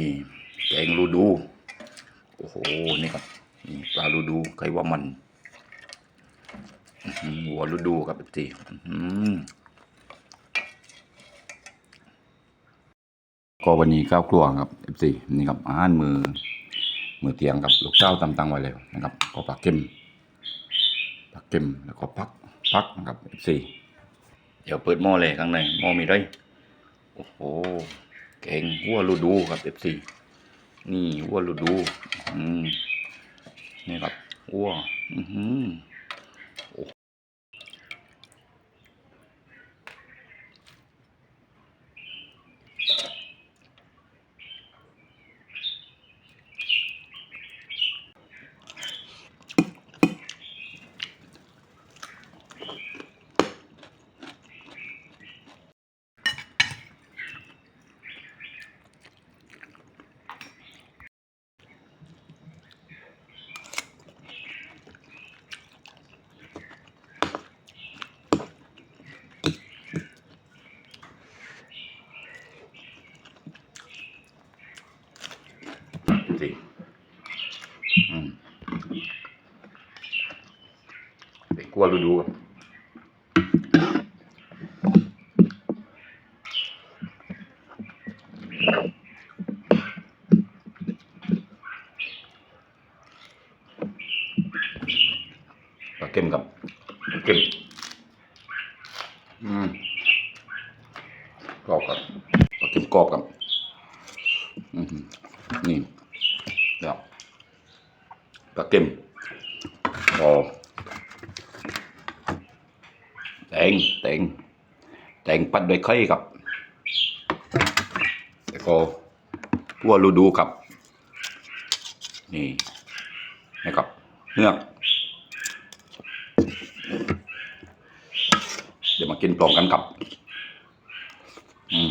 นี่แกงรูดู โอ้โห นี่ครับ นี่ปลารูดู ใครว่ามันหัวรูดูครับจีก็วันนี้ข้าวครัวครับเอฟซีนี่ครับอาหารมือ มือเตียงกับลูกเจ้าตำตังไว้แล้วนะครับ ก็ผักเค็มผักเค็มแล้วก็พักพักนะครับเอฟซีเดี๋ยวเปิดหม้อเลยข้างในหม้อมีไรโอ้โห แกงวัวรูดูครับเอฟซีนี่วัวรูดู อืมนี่ครับวัว อือหือ เด็กกลัวรูดูครับปลาเค็มกับปลาเค็มอืมกรอบครับปลาเค็มกรอบครับอืมนี่เดี๋ยวปลาเค็มก็แต งแตงแตงปัดด้วยไข่ครับแล้วก็หัวรูดูครับ นี่นะครับเนื้อเดี๋ยวมากินพร้อมกันครับ อืม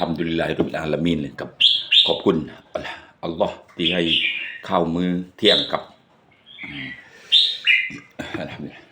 ทำ ดุลิลลาฮิรุบิลอาลามีนกับขอบคุณอัลลอฮ์ที่ให้ข้าวมือเที่ยงกับอัลฮัมดุลิลลาห์